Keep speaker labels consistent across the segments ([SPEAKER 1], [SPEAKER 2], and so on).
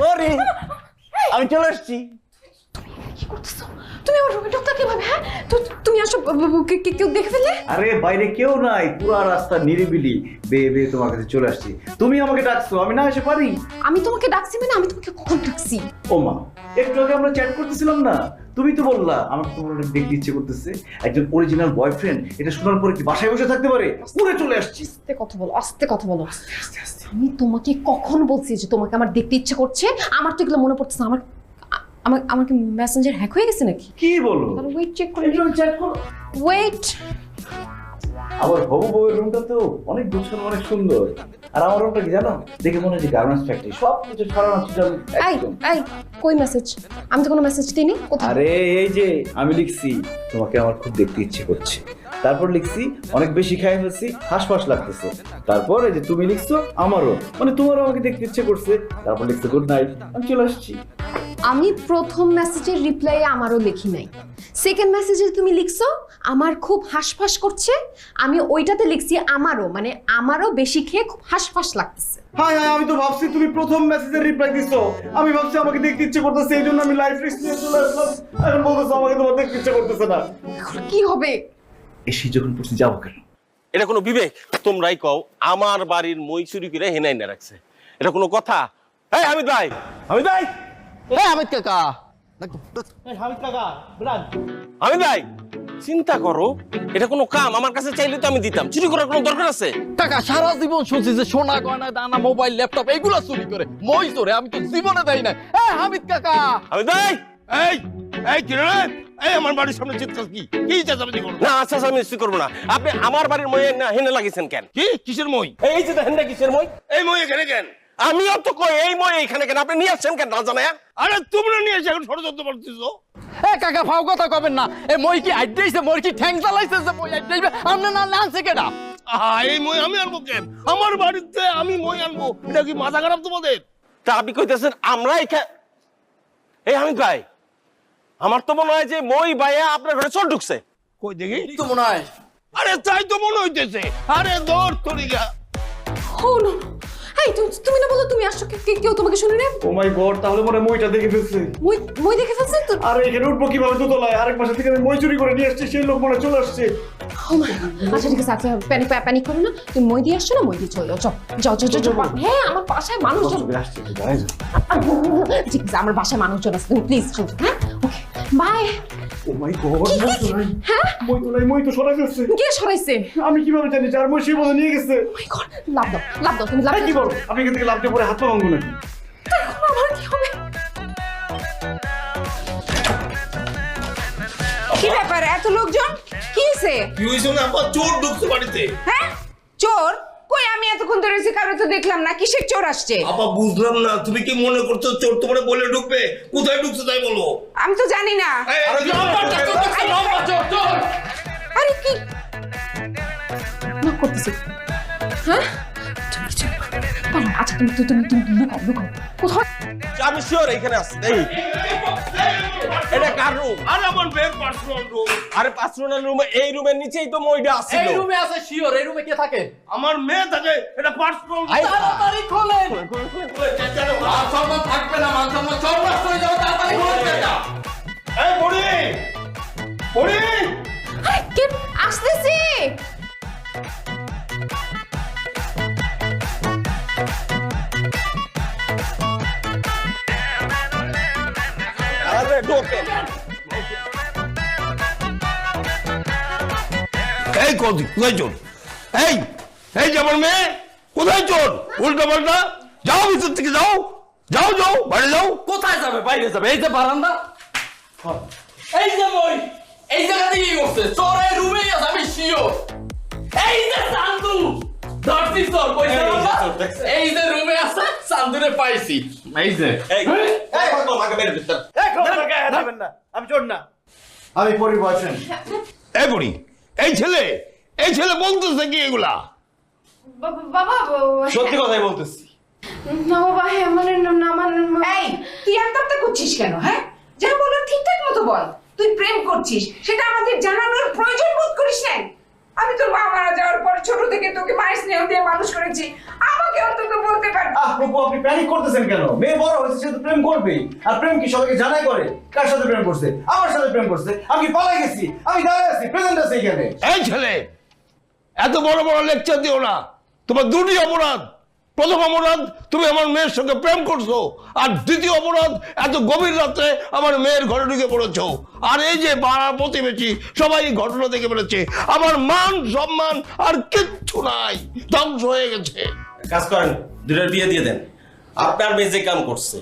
[SPEAKER 1] ওরে আমি চলে আসছি।
[SPEAKER 2] কি করতেছো? তুমি আমার রুমে ঢুকলা কীভাবে হ্যাঁ? তো তুমি আসো ব- ব- কে- কে- কেউ দেখে ফেলে
[SPEAKER 1] আরে বাইরে কেউ নাই পুরো রাস্তা নিরিবিলি। বেয়ে বেয়ে তোমার কাছে চলে আসছি। তুমি আমাকে ডাকছো আমি না এসে পারি?
[SPEAKER 2] আমি তোমাকে ডাকছি মানে আমি তোমাকে কখন ডাকছি?
[SPEAKER 1] ও মা একটু আগে আমরা চ্যাট করতেছিলাম না? তুমি তো বললা আমার তোমার অনেক দেখতে ইচ্ছে করতেছে একজন অরিজিনাল বয়ফ্রেন্ড এটা শোনার পরে কি বাসায় বসে থাকতে পারে? উড়ে চলে আসছি।
[SPEAKER 2] আস্তে কথা বলো আস্তে কথা বলো। আমি তোমাকে কখন বলছি যে তোমাকে আমার দেখতে ইচ্ছে করছে? আমার তো এগুলো মনে পড়ছে না। আমার আমার আমাকে মেসেঞ্জার হ্যাক হয়ে গেছে নাকি?
[SPEAKER 1] কি বলো?
[SPEAKER 2] ওয়েট চেক করে
[SPEAKER 1] চেক করো।
[SPEAKER 2] ওয়েট
[SPEAKER 1] আবার হবু বউয়ের রুমটা তো অনেক গুছানো অনেক সুন্দর। আর আমার রুমটা কি জানো? দেখে মনে হচ্ছে গার্মেন্টস ফ্যাক্টরি সব কিছু ছিটানো
[SPEAKER 2] এই। এই কই মেসেজ আমি তো কোনো মেসেজ দিইনি কোথায়?
[SPEAKER 1] আরে এই যে আমি লিখছি তোমাকে আমার খুব দেখতে ইচ্ছে করছে। তারপর লিখছি অনেক বেশি খাই ফেলছি হাসপাস লাগতেছে। তারপর এই যে তুমি লিখছো আমারও। মানে তোমারও আমাকে দেখতে ইচ্ছে করছে। তারপর লিখছো গুড নাইট আমি চলে আসছি।
[SPEAKER 2] আমি প্রথম মেসেজের রিপ্লাই আমারও লিখি নাই। সেকেন্ড মেসেজে তুমি লিখছো আমার খুব হাঁসফাঁস করছে আমি ওইটাতে লিখছি আমারও মানে আমারও বেশি খেয়ে খুব হাঁসফাঁস লাগতেছে।
[SPEAKER 1] হাই হাই আমি তো ভাবছি তুমি প্রথম মেসেজের রিপ্লাই দিছো। আমি ভাবছি আমাকে দেখতে ইচ্ছে করতেছে এই জন্য আমি লাইফ রিস্ক নিয়ে চলে আসলাম। এখন বলতেছো আমাকে তোমার দেখতে ইচ্ছে করতেছে না।
[SPEAKER 2] এখন কি হবে?
[SPEAKER 1] এসে যখন পড়ছি যাব কেন
[SPEAKER 3] এটা কোনো বিবেক? তোমরাই কও আমার বাড়ির মই চুরি করে হেনাই না রাখছে। এটা কোনো কথা? এই হামিদ ভাই! হামিদ ভাই!
[SPEAKER 4] এই হামিদ কাকা!
[SPEAKER 3] ভাই চিন্তা করো এটা কোনো কাম আমার কাছে চাইলে তো আমি দিতাম। চুরি করার কোনো দরকার আছে?
[SPEAKER 4] কাকা সারা জীবন শুনছি যে সোনা গয়না দানা মোবাইল ল্যাপটপ এগুলো চুরি করে। মই চোরে আমি তো জীবনে দেই না এই হামিদ কাকা!
[SPEAKER 3] হামিদ ভাই!
[SPEAKER 5] এই এই কি রে? এই আমার বাড়ির সামনে চিৎকার কি? কি চেঁচামেচি করো?
[SPEAKER 3] না আচ্ছা আচ্ছা, আমি নিশ্চয় করব না। আপনি আমার বাড়ির মই না হেনে লাগিয়েছেন কেন?
[SPEAKER 5] কি? কিসের মই?
[SPEAKER 3] এই যে দেখেন না কিসের মই?
[SPEAKER 5] এই মই এখানে কেন?
[SPEAKER 3] আমিও তো কই এই মই এইখানে কেন? আপনি নিয়ে আসছেন কেন না জানায়া
[SPEAKER 5] আরে তোমরা নিয়ে এসে এখন ষড়যন্ত্র করতেছ?
[SPEAKER 4] এ কাকা ফাও কথা কবেন না। এ মই কি আইডেইছে মই কি ঠ্যাং চালাইছে যে মই আইডেইবে আমনে না কেডা?
[SPEAKER 5] মই আমি আনব কেন? আমার বাড়িতে আমি মই আনব। এটা কি মাথা খারাপ তোমাদের?
[SPEAKER 3] তা আপনি কইতেছেন আমরা এখানে এই হামিদ ভাই আমার তো মনে হয় যে মই ভাইয়া আপনার ঘরে চোর ঢুকছে।
[SPEAKER 5] কই দেখি?
[SPEAKER 4] তো মনে হয়।
[SPEAKER 5] আরে তাই তো মনে হইতেছে। আরে দৌড় তরিকা
[SPEAKER 2] ও নো। এই তুমি তুমি না বলো তুমি আসছো কে- কে- কেউ তোমাকে শুনে নেই
[SPEAKER 1] ও মাই গড তাহলে মইটা দেখে ফেলছে।
[SPEAKER 2] মই মই দেখে ফেলছে তো?
[SPEAKER 1] আরে এখানে উঠবো কীভাবে তো আরেক পাশে থেকে আমি মই চুরি করে নিয়ে আসছি সেই লোক মনে হয় চলে আসছে।
[SPEAKER 2] ও মাই আচ্ছা ঠিক আছে আচ্ছা প্যানিক প্যানিক করো না। তুমি মই দিয়ে আসছো না মই দিয়ে চলে যাও। যাও যাও যাও যাও। যাও। হ্যাঁ আমার বাসায় মানুষজন
[SPEAKER 1] আসছে
[SPEAKER 2] ঠিক আছে আমার বাসায় মানুষজন আছে তুমি প্লিজ হ্যাঁ? ওকে বাই
[SPEAKER 1] ও মাই গড মই তোলাই
[SPEAKER 2] হ্যাঁ?
[SPEAKER 1] মই তোলাই মই তো সরাই যাচ্ছে
[SPEAKER 2] কে সরাইছে?
[SPEAKER 1] আমি কীভাবে জানি যার মই সেই নিয়ে গেছে?
[SPEAKER 2] মাই গড লাভ দাও লাভ দাও তুমি লাভ
[SPEAKER 1] কি বল? আমি এখান থেকে লাভতে পরে হাত পা ভাঙবো নাকি?
[SPEAKER 2] এখন আমার কি হবে?
[SPEAKER 6] কি ব্যাপার? এত লোকজন? কি হয়েছে
[SPEAKER 5] কি হইছে না আবার চোর ঢুকছে বাড়িতে।
[SPEAKER 6] হ্যাঁ? চোর? এসে কারও তো দেখলাম না কিসের চোর আসছে
[SPEAKER 5] আপা বুঝলাম না তুমি কি মনে করছ চোর তোমার বলে ঢুকবে কোথায় ঢুকছে তাই বলো
[SPEAKER 6] আমি তো জানি না
[SPEAKER 2] আরে কি নক করতেছি হ্যাঁ আচ্ছা তুমি তুমি তুমি লুকাও লুকাও কোথায়
[SPEAKER 3] আমি শিওর এখানে এটা কার রুম
[SPEAKER 5] আরে আমার বের পার্সোনাল রুম
[SPEAKER 3] আরে পাঁচরোনার রুমে এই রুমের নিচেই তো মইটা আছে
[SPEAKER 4] এই রুমে আছে শিওর এই রুমে কে থাকে?
[SPEAKER 5] আমার মেয়ে থাকে এটা পার্সোনাল
[SPEAKER 4] তাড়াতাড়ি খোলেন। মান সম্মান থাকবে না মান সম্মান সব নষ্ট হয়ে যাবে তাড়াতাড়ি খোলেন কেডা
[SPEAKER 5] এই পড়ি পড়ি
[SPEAKER 2] আরে কে আসতেছি?
[SPEAKER 3] আরে ঢোকে।
[SPEAKER 5] এই কদি কোথায় চোর? এই এই যে আমার মেয়ে কোথায় চোর? উল্টা পাল্টা। যাও ভিতর থেকে যাও। যাও যাও বাইরে যাও।
[SPEAKER 4] কোথায় যাবে? বাইরে যাবে। এই যে বারান্দা। এই যে মই। এই জায়গা থেকে কি করছে? চোর এই রুমেই আছে আমি শিওর এই যে চান্দু ধরছি চোর কইছে?
[SPEAKER 3] এই যে
[SPEAKER 4] রুমে আছে চান্দুরে পাইছি। এই যে।
[SPEAKER 1] আমি চোর না। আমি পরি বয়ফ্রেন্ড
[SPEAKER 5] এই পড়ি এই ছেলে এই ছেলে বলতেছে কি এগুলা?
[SPEAKER 2] বাবা
[SPEAKER 3] সত্যি কথাই বলতেছি।
[SPEAKER 2] না বাবা হ্যাঁ মানে না মানে
[SPEAKER 6] এই তুই আত্মহত্যা করছিস কেন হ্যাঁ? যা বলো ঠিকঠাক মতো বল। তুই প্রেম করছিস সেটা আমাদের জানানোর প্রয়োজন বোধ করিস না আমি তোর মা মারা যাওয়ার পর ছোট থেকে তোকে মায়ের স্নেহ দিয়ে মানুষ করেছি আমাকে অন্তত বলতে পার
[SPEAKER 1] আহ প্রভু আপনি প্যানিক করতেছেন কেন? মেয়ে বড় হয়েছে সে তো প্রেম করবেই আর প্রেম কি সবাইকে জানাই করে? কার সাথে প্রেম করছে? আমার সাথে প্রেম করছে। আমি পালাই গেছি আমি দাঁড়ায় আছি প্রেজেন্ট আছি এখানে।
[SPEAKER 5] এই ছেলে এত বড় বড় লেকচার দিও না। তোমার দুটি অপরাধ। প্রথম অপরাধ তুমি আমার মেয়ের সঙ্গে প্রেম করছ। আর দ্বিতীয় অপরাধ এত গভীর রাত্রে আমার মেয়ের ঘরে ঢুকে পড়েছো। আর এই যে পাড়া প্রতিবেশী সবাই ঘটনা দেখে ফেলেছে। আমার মান সম্মান আর কিচ্ছু নাই। ধ্বংস হয়ে গেছে।
[SPEAKER 3] কাজ করেন। দুটোর বিয়ে দিয়ে দেন। আপনার মেয়ে যে কাম করছে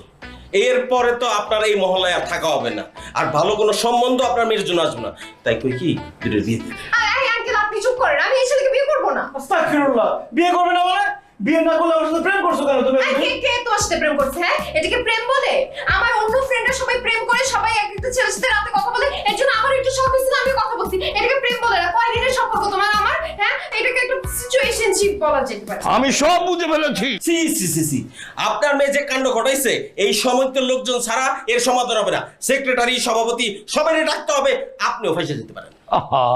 [SPEAKER 3] এরপরে তো আপনার এই মহলায় আর থাকা হবে না। আর ভালো কোনো সম্বন্ধ আপনার মেয়ের জন্য আসবে না। তাই কই কি? দুটার বিয়ে দিয়ে দেন।
[SPEAKER 2] আই আঙ্কেল আপনি চুপ করেন। আমি এই ছেলেকে বিয়ে করব না।
[SPEAKER 1] আস্তাগফিরুল্লাহ। বিয়ে করবে না মানে? বিয়ে না করলে আমার সাথে প্রেম করছ কেন? তুমি
[SPEAKER 2] কে তোমার সাথে প্রেম করছে হ্যাঁ? এটাকে প্রেম বলে? আমার অন্য বলা যেতে পারে।
[SPEAKER 5] আমি সব বুঝে ফেলেছি।
[SPEAKER 3] সি সি সি সি। আপনার মেয়ে যে কাণ্ড ঘটাইছে এই সমস্ত লোকজন ছাড়া এর সমাধান হবে না। সেক্রেটারি সভাপতি সবাই ডাকতে হবে আপনিও যেতে পারেন।
[SPEAKER 5] আহা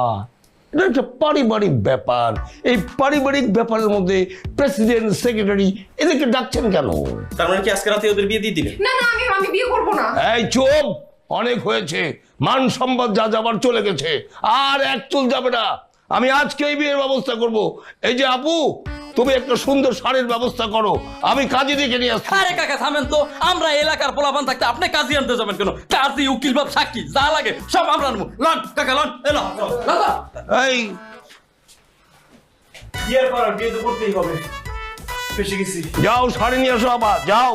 [SPEAKER 5] এটা একটা পারিবারিক ব্যাপার। এই পারিবারিক ব্যাপারের মধ্যে প্রেসিডেন্ট সেক্রেটারি এদেরকে ডাকছেন কেন?
[SPEAKER 3] তার মানে কি আজকে রাতে ওদের বিয়ে দিয়ে দিবেন
[SPEAKER 2] না না আমি আমি বিয়ে করব না।
[SPEAKER 5] এই চোপ! অনেক হয়েছে। মান যা যাবার চলে গেছে। আর এক চুল যাবে না। আমি আজকেই বিয়ের ব্যবস্থা করব। এই যে আপু তুমি একটা সুন্দর শাড়ির ব্যবস্থা করো। আমি কাজে দেখে নিয়ে আসছি।
[SPEAKER 4] আরে কাকা থামেন তো। আমরা এলাকার পোলাপান থাকতে আপনি কাজী আনতে যাবেন কেন? কাজী উকিল বাপ সাক্ষী যা লাগে সব আমরা নেব লন কাকা লন এলো
[SPEAKER 5] এই।
[SPEAKER 1] বিয়ের পর বিয়ে তো করতেই হবে। ফেসে গেছি।
[SPEAKER 5] যাও শাড়ি নিয়ে এসো আবার যাও।